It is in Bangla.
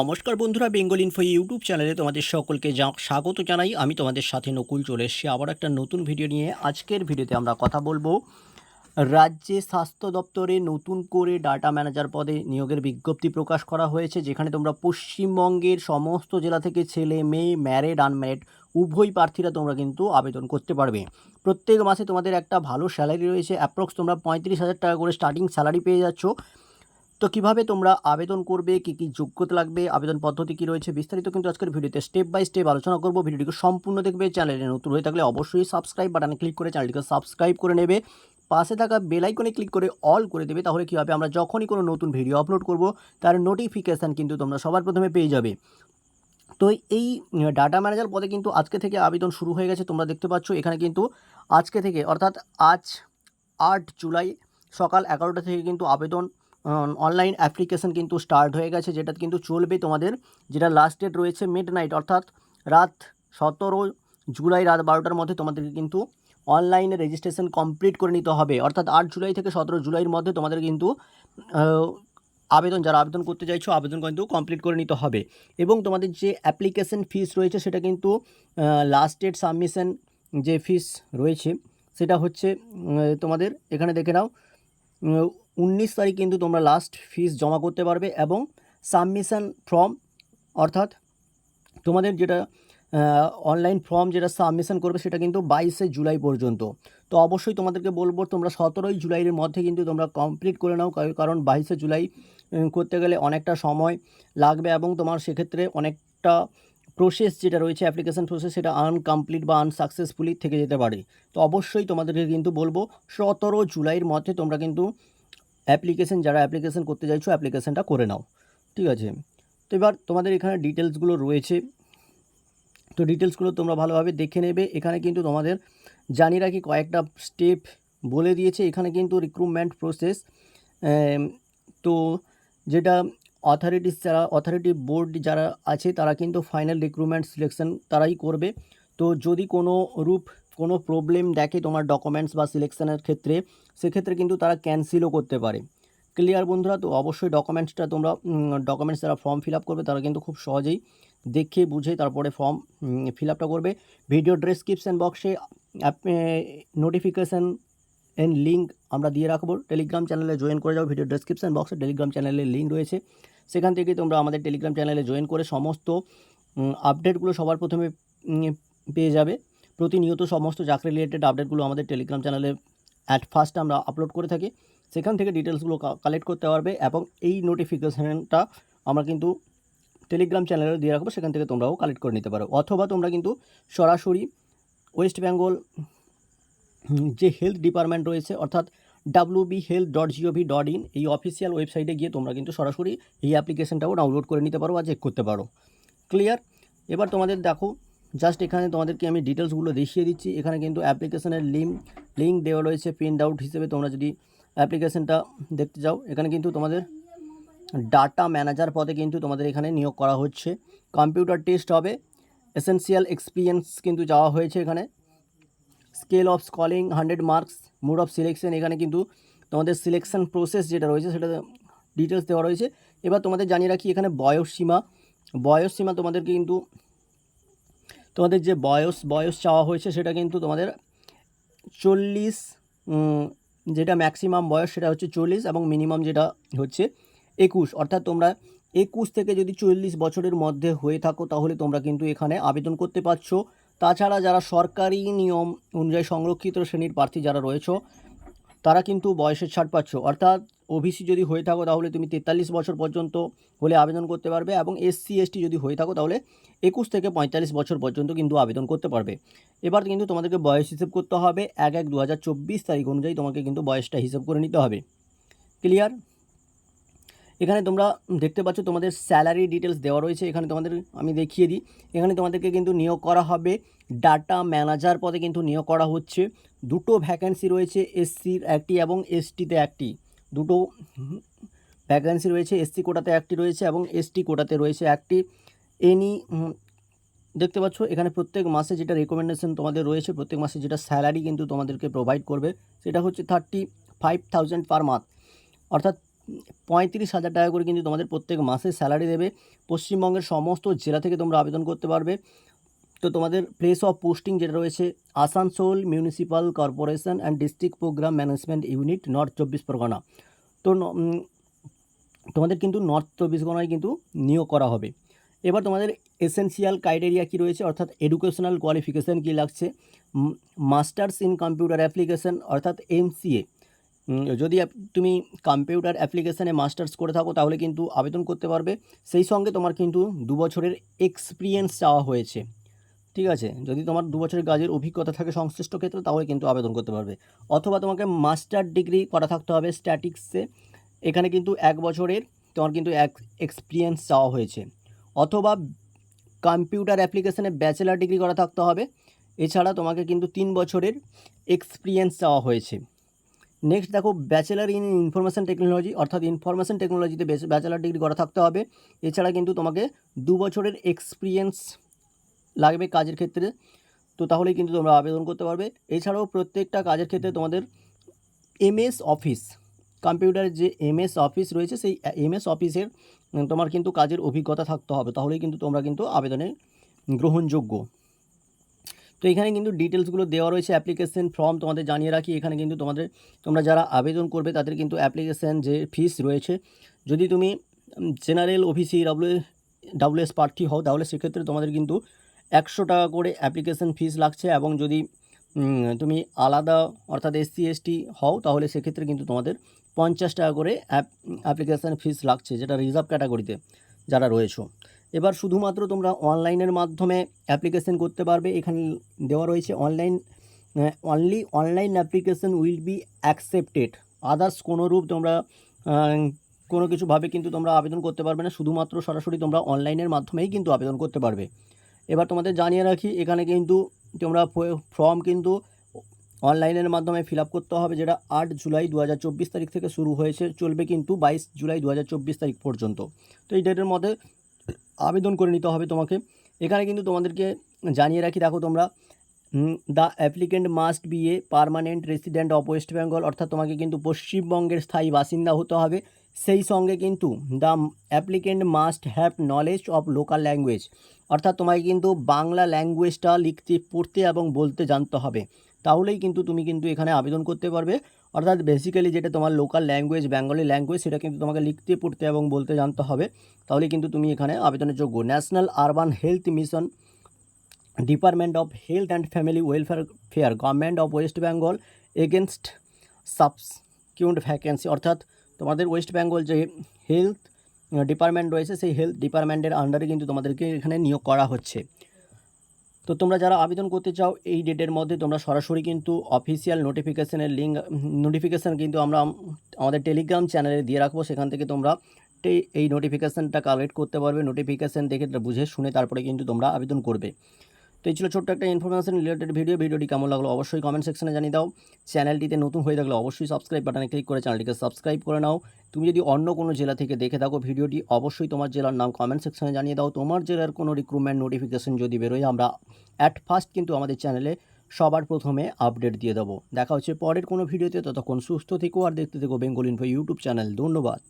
নমস্কার বন্ধুরা, বেঙ্গল ইনফো ইউটিউব চ্যানেলে তোমাদের সকলকে স্বাগত জানাই। আমি তোমাদের সাথে নকুল, চলে এসেছি আবার একটা নতুন ভিডিও নিয়ে। আজকের ভিডিওতে আমরা কথা বলব রাজ্যে স্বাস্থ্য দপ্তরে নতুন করে ডাটা ম্যানেজার পদে নিয়োগের বিজ্ঞপ্তি প্রকাশ করা হয়েছে, যেখানে তোমরা পশ্চিমবঙ্গের সমস্ত জেলা থেকে ছেলে, মেয়ে ম্যারেড আনম্যারেড উভয় প্রার্থীরা তোমরা কিন্তু আবেদন করতে পারবে। প্রত্যেক মাসে তোমাদের একটা ভালো স্যালারি রয়েছে অ্যাপ্রক্স তোমরা পঁয়ত্রিশ হাজার টাকা করে স্টার্টিং স্যালারি পেয়ে যাচ্ছ। তো কীভাবে তোমরা আবেদন করবে, কি কি যোগ্যতা লাগবে, আবেদন পদ্ধতি কি রয়েছে বিস্তারিত কিন্তু আজকের ভিডিওতে স্টেপ বাই স্টেপ আলোচনা করব। ভিডিওটিকে সম্পূর্ণ দেখবে, চ্যানেলে নতুন হয়ে থাকলে অবশ্যই সাবস্ক্রাইব বাটনে ক্লিক করে চ্যানেলটিকে সাবস্ক্রাইব করে নেবে। পাশে থাকা বেল আইকনে ক্লিক করে অল করে দেবে, তাহলে কী হবে, আমরা যখনই কোনো নতুন ভিডিও আপলোড করব, তার নোটিফিকেশান কিন্তু তোমরা সবার প্রথমে পেয়ে যাবে। তো এই ডাটা ম্যানেজার পদে কিন্তু আজকে থেকে আবেদন শুরু হয়ে গেছে, তোমরা দেখতে পাচ্ছ, এখানে কিন্তু আজকে থেকে, অর্থাৎ আজ আট জুলাই সকাল এগারোটা থেকে কিন্তু আবেদন অনলাইন অ্যাপ্লিকেশন কিন্তু স্টার্ট হয়ে গেছে, যেটা কিন্তু চলবে তোমাদের, যেটা লাস্ট ডেট রয়েছে মিড নাইট অর্থাৎ রাত সতেরো জুলাই রাত বারোটার মধ্যে তোমাদেরকে কিন্তু অনলাইনে রেজিস্ট্রেশন কমপ্লিট করে নিতে হবে। অর্থাৎ আট জুলাই থেকে সতেরো জুলাইয়ের মধ্যে তোমাদের কিন্তু আবেদন, যারা আবেদন করতে চাইছো, আবেদন কিন্তু কমপ্লিট করে নিতে হবে। এবং তোমাদের যে অ্যাপ্লিকেশন ফিস রয়েছে, সেটা কিন্তু লাস্ট ডেট সাবমিশন যে ফিস রয়েছে, সেটা হচ্ছে তোমাদের এখানে দেখে নাও উনিশ তারিখ কিন্তু তোমরা লাস্ট ফিস জমা করতে পারবে এবং সাবমিশন ফর্ম অর্থাৎ তোমাদের যেটা অনলাইন ফর্ম যেটা সাবমিশন করবে সেটা কিন্তু বাইশে জুলাই পর্যন্ত। তো অবশ্যই তোমাদেরকে বলব, তোমরা সতেরোই জুলাইয়ের মধ্যে কিন্তু তোমরা কমপ্লিট করে নাও কারণ- বাইশে জুলাই করতে গেলে অনেকটা সময় লাগবে এবং তোমার সেক্ষেত্রে অনেকটা প্রসেস যেটা রয়েছে অ্যাপ্লিকেশন প্রসেস সেটা আনকমপ্লিট বা আনসাকসেসফুলি থেকে যেতে পারে। তো অবশ্যই তোমাদেরকে কিন্তু বলব, সতেরো জুলাইয়ের মধ্যে তোমরা কিন্তু অ্যাপ্লিকেশন, যারা অ্যাপ্লিকেশন করতে চাইছো, অ্যাপ্লিকেশনটা করে নাও। ঠিক আছে? তো এবার তোমাদের এখানে ডিটেলসগুলো রয়েছে। তো ডিটেলসগুলো তোমরা ভালোভাবে দেখে নেবে। এখানে কিন্তু তোমাদের জানি রাখি কয়েকটা স্টেপ বলে দিয়েছে। এখানে কিন্তু রিক্রুটমেন্ট প্রসেস তো যেটা অথরিটিস যারা অথরিটি বোর্ড যারা আছে, তারা কিন্তু ফাইনাল রিক্রুটমেন্ট সিলেকশন তারাই করবে। তো যদি কোনো রূপ কোনো প্রবলেম দেখে তোমার ডকুমেন্টস বা সিলেকশানের ক্ষেত্রে, সেক্ষেত্রে কিন্তু তারা ক্যান্সেলও করতে পারে। ক্লিয়ার বন্ধুরা? তো অবশ্যই ডকুমেন্টসটা তোমরা ডকুমেন্টস যারা ফর্ম ফিল আপ করবে, তারা কিন্তু খুব সহজেই দেখে, বুঝে, তারপরে ফর্ম ফিল আপটা করবে। ভিডিও ডেসক্রিপশন বক্সে নোটিফিকেশান এন লিঙ্ক আমরা দিয়ে রাখব। টেলিগ্রাম চ্যানেলে জয়েন করে যাও। ভিডিও ডেসক্রিপশন বক্সে টেলিগ্রাম চ্যানেলের লিঙ্ক রয়েছে। সেখান থেকে তোমরা আমাদের টেলিগ্রাম চ্যানেলে জয়েন করে সমস্ত আপডেটগুলো সবার প্রথমে পেয়ে যাবে। প্রতিনিয়ত সমস্ত চাকরি রিলেটেড আপডেটগুলো আমাদের টেলিগ্রাম চ্যানেলে অ্যাট ফার্স্ট আমরা আপলোড করে থাকি। সেখান থেকে ডিটেলসগুলো কালেক্ট করতে পারবে এবং এই নোটিফিকেশানটা আমরা কিন্তু টেলিগ্রাম চ্যানেলে দিয়ে রাখব, সেখান থেকে তোমরাও কালেক্ট করে নিতে পারো। অথবা তোমরা কিন্তু সরাসরি ওয়েস্ট বেঙ্গল যে হেলথ ডিপার্টমেন্ট রয়েছে, অর্থাৎ W B health dot G O V dot in এই অফিসিয়াল ওয়েবসাইটে গিয়ে তোমরা কিন্তু সরাসরি এই অ্যাপ্লিকেশনটাও ডাউনলোড করে নিতে পারো বা চেক করতে পারো। ক্লিয়ার এবার তোমাদের দেখো জাস্ট এখানে তোমাদেরকে আমি ডিটেলসগুলো দেখিয়ে দিচ্ছি। এখানে কিন্তু অ্যাপ্লিকেশনের লিঙ্ক লিঙ্ক দেওয়া রয়েছে প্রিন্ট আউট হিসেবে। তোমরা যদি অ্যাপ্লিকেশনটা দেখতে যাও এখানে কিন্তু তোমাদের ডাটা ম্যানেজার পদে কিন্তু তোমাদের এখানে নিয়োগ করা হচ্ছে। কম্পিউটার টেস্ট হবে। এসেনশিয়াল এক্সপিরিয়েন্স কিন্তু যাওয়া হয়েছে এখানে। Scale of schooling hundred marks mode of selection এখানে কিন্তু তোমাদের সিলেকশন প্রসেস যেটা রয়েছে, সেটা ডিটেলস দেওয়া রয়েছে। এবার তোমাদের জানিয়ে রাখি, এখানে বয়স সীমা। বয়স সীমা তোমাদেরকে কিন্তু তোমাদের যে বয়স বয়স চাওয়া হয়েছে সেটা কিন্তু তোমাদের চল্লিশ যেটা ম্যাক্সিমাম বয়স সেটা হচ্ছে চল্লিশ এবং মিনিমাম যেটা হচ্ছে একুশ। অর্থাৎ তোমরা একুশ থেকে যদি চল্লিশ বছরের মধ্যে হয়ে থাকো তাহলে তোমরা কিন্তু এখানে আবেদন করতে পারছ। তাছাড়া যারা সরকারি নিয়ম অনুযায়ী সংরক্ষিত শ্রেণির প্রার্থী যারা রয়েছে তারা কিন্তু বয়সের ছাড় পাচ্ছ। অর্থাৎ ওবিসি যদি হয়ে থাকো তাহলে তুমি তেতাল্লিশ বছর পর্যন্ত হলে আবেদন করতে পারবে এবং এসসি এসটি যদি হয়ে থাকো তাহলে একুশ থেকে পঁয়তাল্লিশ বছর পর্যন্ত কিন্তু আবেদন করতে পারবে। এবার কিন্তু তোমাদেরকে বয়স হিসেব করতে হবে এক এক দু তারিখ অনুযায়ী তোমাকে কিন্তু বয়সটা হিসেব করে নিতে হবে। ক্লিয়ার এখানে তোমরা দেখতে পাচ্ছ তোমাদের স্যালারি ডিটেলস দেওয়া রয়েছে। এখানে তোমাদের আমি দেখিয়ে দিই। এখানে তোমাদেরকে কিন্তু নিয়োগ করা হবে। ডাটা ম্যানেজার পদে কিন্তু নিয়োগ করা হচ্ছে। দুটো ভ্যাকেন্সি রয়েছে এসসির একটি এবং এসটিতে একটি। দুটো ভ্যাকেন্সি রয়েছে এসসি কোটাতে একটি রয়েছে এবং এসটি কোটাতে রয়েছে একটি। এনি দেখতে পাচ্ছ এখানে প্রত্যেক মাসে যেটা রেকমেন্ডেশন তোমাদের রয়েছে, প্রত্যেক মাসে যেটা স্যালারি কিন্তু তোমাদেরকে প্রোভাইড করবে, সেটা হচ্ছে thirty five thousand per month অর্থাৎ পঁয়ত্রিশ হাজার টাকা করে কিন্তু তোমাদের প্রত্যেক মাসে স্যালারি দেবে। পশ্চিমবঙ্গের সমস্ত জেলা থেকে তোমরা আবেদন করতে পারবে। তো তোমাদের প্লেস অফ পোস্টিং যেটা রয়েছে, Asansol municipal corporation and district program management unit north চব্বিশ পরগনা। তো তোমাদের কিন্তু নর্থ চব্বিশ পরগনায় কিন্তু নিয়োগ করা হবে। এবার তোমাদের এসেনশিয়াল ক্রাইটেরিয়া কী রয়েছে, অর্থাৎ এডুকেশনাল কোয়ালিফিকেশান কী লাগছে? মাস্টার্স ইন কম্পিউটার অ্যাপ্লিকেশন অর্থাৎ এমসিএ যদি তুমি কম্পিউটার অ্যাপ্লিকেশানে মাস্টার্স করে থাকো, তাহলে কিন্তু আবেদন করতে পারবে। সেই সঙ্গে তোমার কিন্তু দু বছরের এক্সপিরিয়েন্স চাওয়া হয়েছে। ঠিক আছে? যদি তোমার দু বছরের কাজের অভিজ্ঞতা থাকে সংশ্লিষ্ট ক্ষেত্রে, তাহলে কিন্তু আবেদন করতে পারবে। অথবা তোমাকে মাস্টার ডিগ্রি করা থাকতে হবে স্ট্যাটিক্সে এখানে কিন্তু এক বছরের তোমার কিন্তু এক এক্সপিরিয়েন্স চাওয়া হয়েছে। অথবা কম্পিউটার অ্যাপ্লিকেশনে ব্যাচেলার ডিগ্রি করা থাকতে হবে। এছাড়া তোমাকে কিন্তু তিন বছরের এক্সপিরিয়েন্স চাওয়া হয়েছে। নেক্সট দেখো ব্যাচেলার ইন ইনফরমেশন টেকনোলজি অর্থাৎ ইনফরমেশন টেকনোলজিতে ব্যাচেলার ডিগ্রি করা থাকতে হবে। এছাড়া কিন্তু তোমাকে দু বছরের এক্সপিরিয়েন্স লাগবে কাজের ক্ষেত্রে। তো তাহলেই কিন্তু তোমরা আবেদন করতে পারবে। এছাড়াও প্রত্যেকটা কাজের ক্ষেত্রে তোমাদের এমএস অফিস কম্পিউটারের যে এমএস অফিস রয়েছে, সেই এমএস অফিসের তোমার কিন্তু কাজের অভিজ্ঞতা থাকতে হবে। তাহলেই কিন্তু তোমরা কিন্তু আবেদনে গ্রহণযোগ্য। তো এখানে কিন্তু ডিটেলসগুলো দেওয়া রয়েছে অ্যাপ্লিকেশন ফর্ম তোমাদের জানিয়ে রাখি। এখানে কিন্তু তোমাদের, তোমরা যারা আবেদন করবে তাদের কিন্তু অ্যাপ্লিকেশন যে ফিস রয়েছে, যদি তুমি জেনারেল ওবিসি ডাব্লিউ ডাব্লিউএস প্রার্থী হও তাহলে সেক্ষেত্রে তোমাদের কিন্তু একশো টাকা করে অ্যাপ্লিকেশন ফিস লাগছে এবং যদি তুমি আলাদা অর্থাৎ এসসি এসটি হও তাহলে সেক্ষেত্রে কিন্তু তোমাদের পঞ্চাশ টাকা করে অ্যাপ অ্যাপ্লিকেশান ফিস লাগছে যেটা রিজার্ভ ক্যাটাগরিতে যারা রয়েছো। এবার শুধুমাত্র তোমরা অনলাইনের মাধ্যমে অ্যাপ্লিকেশন করতে পারবে। এখানে দেওয়া রয়েছে online only online application will be accepted others কোনো রূপ তোমরা কোনো কিছুভাবে কিন্তু তোমরা আবেদন করতে পারবে না। শুধুমাত্র সরাসরি তোমরা অনলাইনের মাধ্যমেই কিন্তু আবেদন করতে পারবে। এবার তোমাদের জানিয়ে রাখি, এখানে কিন্তু তোমরা ফর্ম কিন্তু অনলাইনের মাধ্যমে ফিল করতে হবে, যেটা আট জুলাই দু হাজার চব্বিশ তারিখ থেকে শুরু হয়েছে, চলবে কিন্তু বাইশ জুলাই দু হাজার চব্বিশ তারিখ পর্যন্ত। তো এই ডেটের মধ্যে আবেদন করে নিতে হবে তোমাকে। এখানে কিন্তু তোমাদেরকে জানিয়ে রাখি, দেখো তোমরা the applicant must be a permanent resident of West Bengal অর্থাৎ তোমাকে কিন্তু পশ্চিমবঙ্গের স্থায়ী বাসিন্দা হতে হবে। সেই সঙ্গে কিন্তু the applicant must have knowledge of local language অর্থাৎ তোমাকে কিন্তু বাংলা ল্যাঙ্গুয়েজটা লিখতে, পড়তে এবং বলতে জানতে হবে। তাহলেই কিন্তু তুমি কিন্তু এখানে আবেদন করতে পারবে। অর্থাৎ বেসিক্যালি যেটা তোমার লোকাল ল্যাঙ্গুয়েজ বেঙ্গলি ল্যাঙ্গুয়েজ সেটা কিন্তু তোমাকে লিখতে, পড়তে এবং বলতে জানতে হবে। তাহলে কিন্তু তুমি এখানে আবেদনের যোগ্য। National urban health mission department of health and family welfare fair government of West Bengal against subsequent vacancy অর্থাৎ তোমাদের ওয়েস্ট বেঙ্গল যে হেলথ ডিপার্টমেন্ট রয়েছে, সেই হেলথ ডিপার্টমেন্টের আন্ডারে কিন্তু তোমাদেরকে এখানে নিয়োগ করা হচ্ছে। তো তোমরা যারা আবেদন করতে চাও, এই ডেটের মধ্যে তোমরা সরাসরি কিন্তু অফিসিয়াল নোটিফিকেশানের লিঙ্ক নোটিফিকেশান কিন্তু আমরা আমাদের টেলিগ্রাম চ্যানেলে দিয়ে রাখব। সেখান থেকে তোমরা এই নোটিফিকেশানটা কালেক্ট করতে পারবে। নোটিফিকেশান দেখে, বুঝে, শুনে তারপরে কিন্তু তোমরা আবেদন করবে। তো এই ছিল ছোট্ট একটা ইনফরমেশন রিলেটেড ভিডিও ভিডিওটি কেমন লাগল অবশ্যই কমেন্ট সেকশনে জানিয়ে দাও। চ্যানেলটিতে নতুন হয়ে থাকলে অবশ্যই সাবস্ক্রাইব বাটনে ক্লিক করে চ্যানেলটিকে সাবস্ক্রাইব করে নাও। তুমি যদি অন্য কোনো জেলা থেকে দেখে থাকো ভিডিওটি অবশ্যই তোমার জেলার নাম কমেন্ট সেকশনে জানিয়ে দাও। তোমার জেলার কোনো রিক্রুটমেন্ট নোটিফিকেশন যদি বেরোয়, আমরা অ্যাট ফার্স্ট কিন্তু আমাদের চ্যানেলে সবার প্রথমে আপডেট দিয়ে দেবো। দেখা হচ্ছে পরের কোনো ভিডিওতে ততক্ষণ সুস্থ থেকো আর দেখতে থেকো বেঙ্গল ইনফো ইউটিউব চ্যানেল ধন্যবাদ।